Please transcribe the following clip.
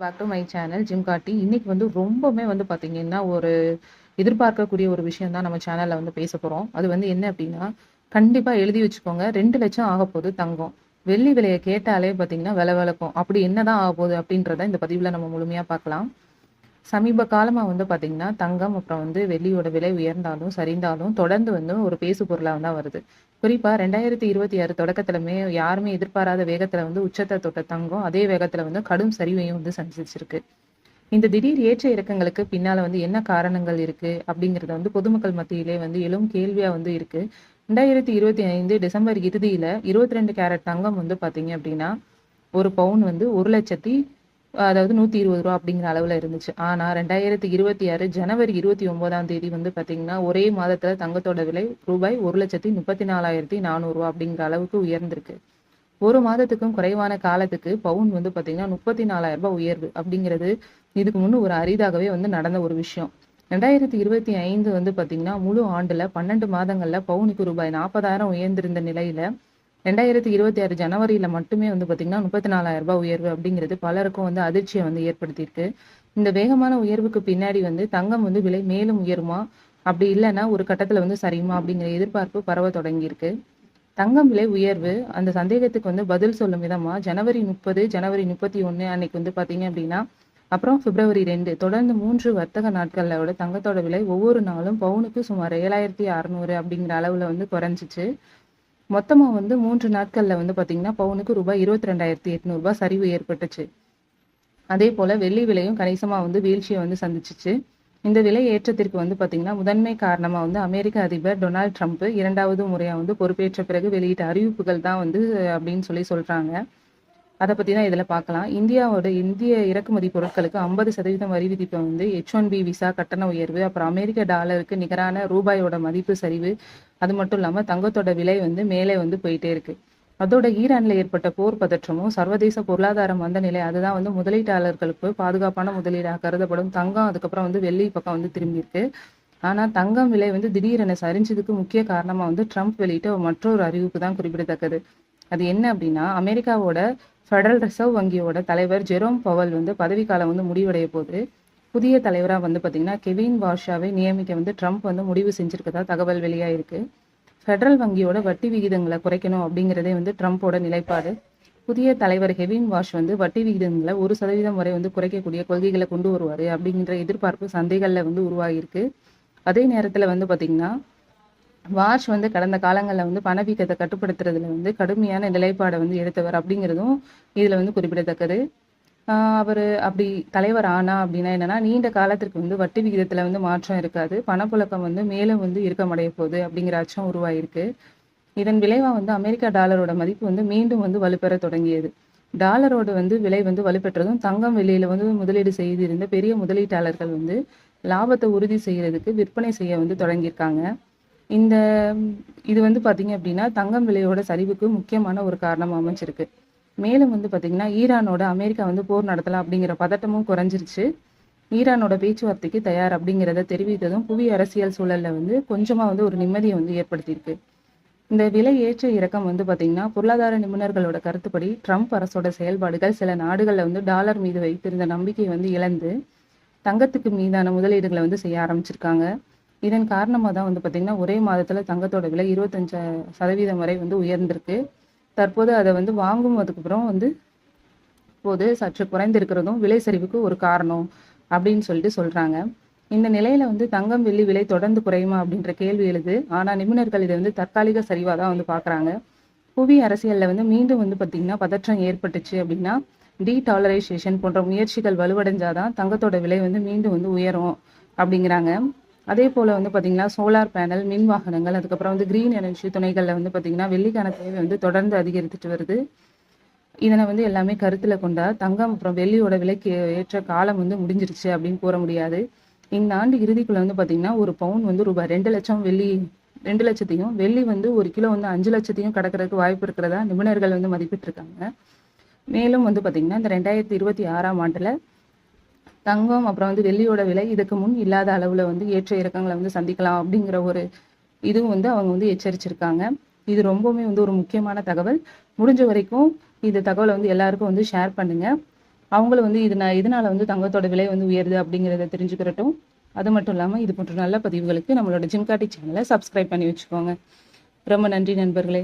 Back to my channel gym காட்டி இன்னைக்கு வந்து ரொம்பவுமே வந்து பார்த்தீங்கன்னா ஒரு எதிர்பார்க்கக்கூடிய ஒரு விஷயம் தான் நம்ம சேனலில் வந்து பேச போகிறோம் அது வந்து என்ன அப்படின்னா கண்டிப்பாக எழுதி வச்சுக்கோங்க. ரெண்டு லட்சம் ஆக போகுது தங்கம். வெள்ளி விலையை கேட்டாலே பார்த்தீங்கன்னா விலை விளக்கும். அப்படி என்னதான் ஆக போகுது அப்படின்றத இந்த பதிவில் நம்ம முழுமையாக பார்க்கலாம். சமீப காலமாக வந்து பார்த்திங்கன்னா தங்கம் அப்புறம் வந்து வெள்ளியோட விலை உயர்ந்தாலும் சரிந்தாலும் தொடர்ந்து வந்து ஒரு பேசு பொருளாக தான் வருது. குறிப்பாக ரெண்டாயிரத்தி இருபத்தி ஆறு தொடக்கத்திலுமே யாருமே எதிர்பாராத வேகத்தில் வந்து உச்சத்தை தொட்ட தங்கம் அதே வேகத்தில் வந்து கடும் சரிவையும் வந்து சந்திச்சிருக்கு. இந்த திடீர் ஏற்ற இறக்கங்களுக்கு பின்னால் வந்து என்ன காரணங்கள் இருக்கு? அப்படிங்கிறத வந்து பொதுமக்கள் மத்தியிலே வந்து எழும் கேள்வியாக வந்து இருக்கு. ரெண்டாயிரத்தி இருபத்தி ஐந்து டிசம்பர் இறுதியில் இருபத்தி ரெண்டு கேரட் தங்கம் வந்து பார்த்தீங்க அப்படின்னா ஒரு பவுன் வந்து ஒரு லட்சத்தி அதாவது நூற்றி இருபது ரூபா அப்படிங்கிற அளவில் இருந்துச்சு. ஆனால் ரெண்டாயிரத்தி இருபத்தி ஆறு ஜனவரி இருபத்தி ஒன்பதாம் தேதி வந்து பார்த்தீங்கன்னா ஒரே மாதத்தில் தங்கத்தோட விலை ரூபாய் ஒரு லட்சத்தி முப்பத்தி நாலாயிரத்தி நானூறுரூவா அப்படிங்கிற அளவுக்கு உயர்ந்திருக்கு. ஒரு மாதத்துக்கும் குறைவான காலத்துக்கு பவுன் வந்து பார்த்தீங்கன்னா முப்பத்தி நாலாயிரம் ரூபாய் உயர்வு அப்படிங்கிறது இதுக்கு முன்னு ஒரு அரிதாகவே வந்து நடந்த ஒரு விஷயம். ரெண்டாயிரத்தி இருபத்தி ஐந்து வந்து பார்த்தீங்கன்னா முழு ஆண்டுல பன்னெண்டு மாதங்கள்ல பவுனுக்கு ரூபாய் நாற்பதாயிரம் உயர்ந்திருந்த நிலையில ரெண்டாயிரத்தி இருபத்தி ஆறு ஜனவரியில மட்டுமே வந்து பார்த்தீங்கன்னா முப்பத்தி நாலாயிரம் ரூபாய் உயர்வு அப்படிங்கிறது பலருக்கும் வந்து அதிர்ச்சியை வந்து ஏற்படுத்தியிருக்கு. இந்த வேகமான உயர்வுக்கு பின்னாடி வந்து தங்கம் வந்து விலை மேலும் உயருமா? அப்படி இல்லைன்னா ஒரு கட்டத்துல வந்து சரியுமா அப்படிங்கிற எதிர்பார்ப்பு பரவ தொடங்கியிருக்கு. தங்கம் விலை உயர்வு அந்த சந்தேகத்துக்கு வந்து பதில் சொல்லும் விதமா? ஜனவரி முப்பது ஜனவரி முப்பத்தி ஒன்று அன்னைக்கு வந்து பார்த்தீங்க அப்படின்னா அப்புறம் பிப்ரவரி ரெண்டு தொடர்ந்து மூன்று வர்த்தக நாட்களோட தங்கத்தோட விலை ஒவ்வொரு நாளும் பவுனுக்கு சுமார் ஏழாயிரத்தி அறநூறு அப்படிங்கிற அளவுல வந்து குறைஞ்சிச்சு. மொத்தமா வந்து மூன்று நாட்கள்ல வந்து பாத்தீங்கன்னா பவுனுக்கு ரூபாய் இருபத்தி ரெண்டாயிரத்தி எட்நூறுபா சரிவு ஏற்பட்டுச்சு. அதே போல வெள்ளி விலையும் கணிசமா வந்து வீழ்ச்சியை வந்து சந்திச்சிச்சு. இந்த விலை ஏற்றத்திற்கு வந்து பாத்தீங்கன்னா முதன்மை காரணமா வந்து அமெரிக்க அதிபர் டொனால்ட் ட்ரம்ப் இரண்டாவது முறையா வந்து பொறுப்பேற்ற பிறகு வெளியிட்ட அறிவிப்புகள் தான் வந்து அப்படின்னு சொல்லி சொல்றாங்க. அதை பற்றி தான் இதில் பார்க்கலாம் இந்தியாவோட இந்திய இறக்குமதி பொருட்களுக்கு ஐம்பது சதவீதம் வரி விதிப்பை வந்து ஹெச் ஒன் பி விசா கட்டண உயர்வு அப்புறம் அமெரிக்க டாலருக்கு நிகரான ரூபாயோட மதிப்பு சரிவு அது மட்டும் இல்லாமல் தங்கத்தோட விலை வந்து மேலே வந்து போயிட்டே இருக்கு. அதோட ஈரானில் ஏற்பட்ட போர் பதற்றமும் சர்வதேச பொருளாதார மந்த நிலை அதுதான் வந்து முதலீட்டாளர்களுக்கு பாதுகாப்பான முதலீடாக கருதப்படும் தங்கம் அதுக்கப்புறம் வந்து வெள்ளி பக்கம் வந்து திரும்பியிருக்கு ஆனா தங்கம் விலை வந்து திடீரென சரிஞ்சதுக்கு முக்கிய காரணமா வந்து ட்ரம்ப் வெளியிட்ட மற்றொரு அறிவிப்பு தான் குறிப்பிடத்தக்கது. அது என்ன அப்படின்னா அமெரிக்காவோட ஃபெடரல் ரிசர்வ் வங்கியோட தலைவர் ஜெரோம் பவல் வந்து பதவிக்காலம் வந்து முடிவடைய போது புதிய தலைவராக வந்து பார்த்தீங்கன்னா கெவின் வாஷாவை நியமிக்க வந்து ட்ரம்ப் வந்து முடிவு செஞ்சுருக்கதா தகவல் வெளியாயிருக்கு. ஃபெடரல் வங்கியோட வட்டி விகிதங்களை குறைக்கணும் அப்படிங்கிறதே வந்து ட்ரம்ப்போட நிலைப்பாடு. புதிய தலைவர் ஹெவின் வாஷ் வந்து வட்டி விகிதங்களை ஒரு சதவீதம் வரை வந்து குறைக்கக்கூடிய கொள்கைகளை கொண்டு வருவார் அப்படிங்கிற எதிர்பார்ப்பு சந்தைகளில் வந்து உருவாகியிருக்கு. அதே நேரத்தில் வந்து பார்த்திங்கன்னா வாஷ் வந்து கடந்த காலங்களில் வந்து பணவீக்கத்தை கட்டுப்படுத்துறதுல வந்து கடுமையான நிலைப்பாடை வந்து எடுத்தவர் அப்படிங்கிறதும் இதில் வந்து குறிப்பிடத்தக்கது. அவர் அப்படி தலைவர் ஆனா அப்படின்னா என்னன்னா நீண்ட காலத்திற்கு வந்து வட்டி விகிதத்தில் வந்து மாற்றம் இருக்காது. பணப்புழக்கம் வந்து மேலும் வந்து இறுக்கமடைய போகுது அப்படிங்கிற அச்சம் உருவாயிருக்கு. இதன் விளைவாக வந்து அமெரிக்கா டாலரோட மதிப்பு வந்து மீண்டும் வந்து வலுப்பெற தொடங்கியது. டாலரோட வந்து விலை வந்து வலுப்பெற்றதும் தங்கம் வெளியில வந்து முதலீடு செய்திருந்த பெரிய முதலீட்டாளர்கள் வந்து லாபத்தை உறுதி செய்யறதுக்கு விற்பனை செய்ய வந்து தொடங்கியிருக்காங்க. இந்த இது வந்து பார்த்தீங்க அப்படின்னா தங்கம் விலையோட சரிவுக்கு முக்கியமான ஒரு காரணமாக அமைச்சிருக்கு மேலும் வந்து பார்த்தீங்கன்னா ஈரானோட அமெரிக்கா வந்து போர் நடத்தலாம் அப்படிங்கிற பதட்டமும் குறைஞ்சிருச்சு. ஈரானோட பேச்சுவார்த்தைக்கு தயார் அப்படிங்கிறத தெரிவித்ததும் புவி அரசியல் சூழலில் வந்து கொஞ்சமாக வந்து ஒரு நிம்மதியை வந்து ஏற்படுத்தியிருக்கு. இந்த விலை ஏற்ற இறக்கம் வந்து பார்த்தீங்கன்னா பொருளாதார நிபுணர்களோட கருத்துப்படி ட்ரம்ப் அரசோட செயல்பாடுகள் சில நாடுகளில் வந்து டாலர் மீது வைத்திருந்த நம்பிக்கையை வந்து இழந்து தங்கத்துக்கு மீதான முதலீடுகளை வந்து செய்ய ஆரம்பிச்சிருக்காங்க. இதன் காரணமாக தான் வந்து பார்த்திங்கன்னா ஒரே மாதத்தில் தங்கத்தோட விலை இருபத்தஞ்சு சதவீதம் வரை வந்து உயர்ந்திருக்கு. தற்போது அதை வந்து வாங்கும் அதுக்கப்புறம் வந்து போது சற்று குறைந்திருக்கிறதும் விலை சரிவுக்கு ஒரு காரணம் அப்படின்னு சொல்லிட்டு சொல்கிறாங்க இந்த நிலையில வந்து தங்கம் வெள்ளி விலை தொடர்ந்து குறையுமா அப்படின்ற கேள்வி எழுது. ஆனால் நிபுணர்கள் இதை வந்து தற்காலிக சரிவாக தான் வந்து பார்க்குறாங்க புவி அரசியலில் வந்து மீண்டும் வந்து பார்த்திங்கன்னா பதற்றம் ஏற்பட்டுச்சு அப்படின்னா டீடாலரைசேஷன் போன்ற முயற்சிகள் வலுவடைஞ்சாதான் தங்கத்தோட விலை வந்து மீண்டும் வந்து உயரும் அப்படிங்கிறாங்க. அதே போல் வந்து பார்த்திங்கன்னா சோலார் பேனல் மின் வாகனங்கள் அதுக்கப்புறம் வந்து க்ரீன் எனர்ஜி துணைகளில் வந்து பார்த்திங்கன்னா வெள்ளிக்கான தேவை வந்து தொடர்ந்து அதிகரித்துட்டு வருது. இதனை வந்து எல்லாமே கருத்தில் கொண்டா தங்கம் அப்புறம் வெள்ளியோட விலைக்கு ஏற்ற காலம் வந்து முடிஞ்சிருச்சு அப்படின்னு கூற முடியாது. இந்த ஆண்டு இறுதிக்குள்ளே வந்து பார்த்திங்கன்னா ஒரு பவுன் வந்து ரூபாய் ரெண்டு லட்சம் வெள்ளி ரெண்டு லட்சத்தையும் வெள்ளி வந்து ஒரு கிலோ வந்து அஞ்சு லட்சத்தையும் கடக்கிறதுக்கு வாய்ப்பு இருக்கிறதா நிபுணர்கள் வந்து மதிப்பிட்டு இருக்காங்க மேலும் வந்து பார்த்திங்கன்னா இந்த ரெண்டாயிரத்தி இருபத்தி ஆறாம் ஆண்டில் தங்கம் அப்புறம் வந்து வெள்ளியோட விலை இதுக்கு முன் இல்லாத அளவில் வந்து ஏற்ற இறக்கங்களை வந்து சந்திக்கலாம் அப்படிங்கிற ஒரு இதுவும் வந்து அவங்க வந்து எச்சரிச்சிருக்காங்க. இது ரொம்பவுமே வந்து ஒரு முக்கியமான தகவல். முடிஞ்ச வரைக்கும் இந்த தகவலை வந்து எல்லாருக்கும் வந்து ஷேர் பண்ணுங்க. அவங்களும் வந்து இது நான் இதனால வந்து தங்கத்தோட விலை வந்து உயருது அப்படிங்கிறத தெரிஞ்சுக்கிறட்டும். அது மட்டும் இல்லாமல் இது போன்ற நல்ல பதிவுகளுக்கு நம்மளோட ஜிம்காட்டி சேனலை சப்ஸ்கிரைப் பண்ணி வச்சுக்கோங்க. ரொம்ப நன்றி நண்பர்களே.